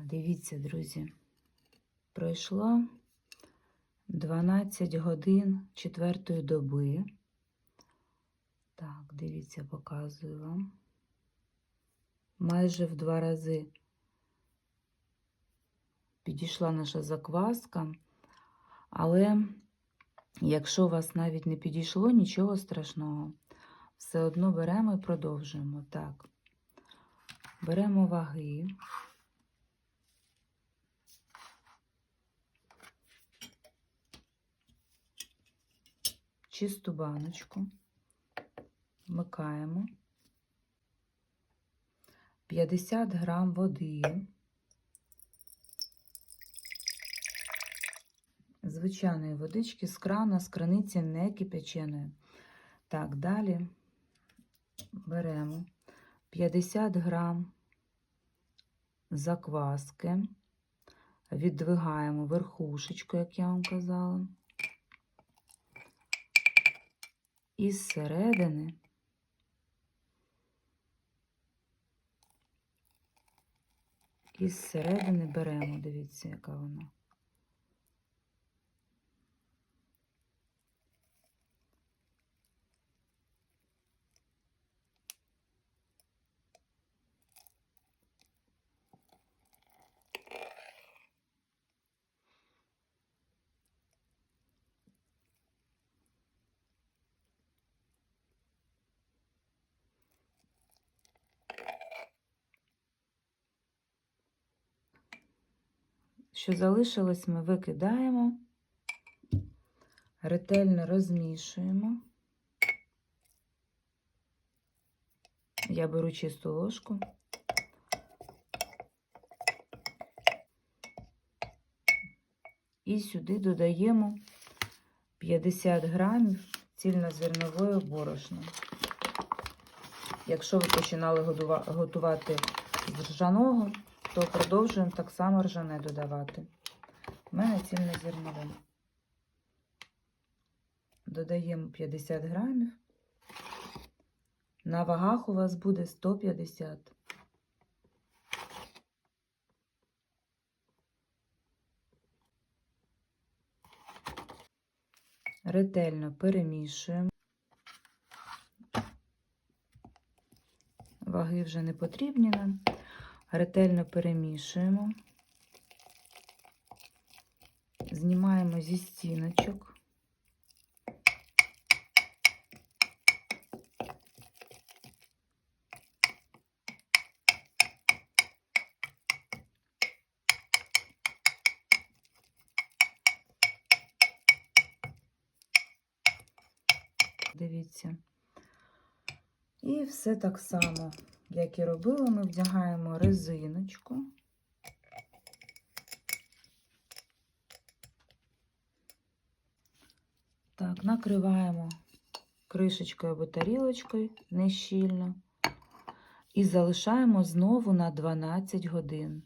Дивіться, друзі, пройшло 12 годин четвертої доби. Так, дивіться, показую вам. Майже в два рази підійшла наша закваска, але якщо у вас навіть не підійшло, нічого страшного. Все одно беремо і продовжуємо. Так, беремо ваги. Чисту баночку. Вмикаємо. 50 грам води. Звичайної водички з крана, з краниці не кипяченої. Так, далі беремо 50 грам закваски, віддвигаємо верхушечку, як я вам казала. І середини. Із середини беремо, дивіться, яка вона. Що залишилось, ми викидаємо, ретельно розмішуємо. Я беру чисту ложку. І сюди додаємо 50 грамів цільнозернової борошна. Якщо ви починали готувати з ржаного, то продовжуємо так само ржане додавати. У мене цільне зернове. Додаємо 50 грамів. На вагах у вас буде 150. Ретельно перемішуємо. Ваги вже не потрібні нам. Ретельно перемішуємо. Знімаємо зі стіночок. Дивіться. І все так само, як і робили, ми вдягаємо резиночку. Так, накриваємо кришечкою або тарілочкою нещільно і залишаємо знову на 12 годин.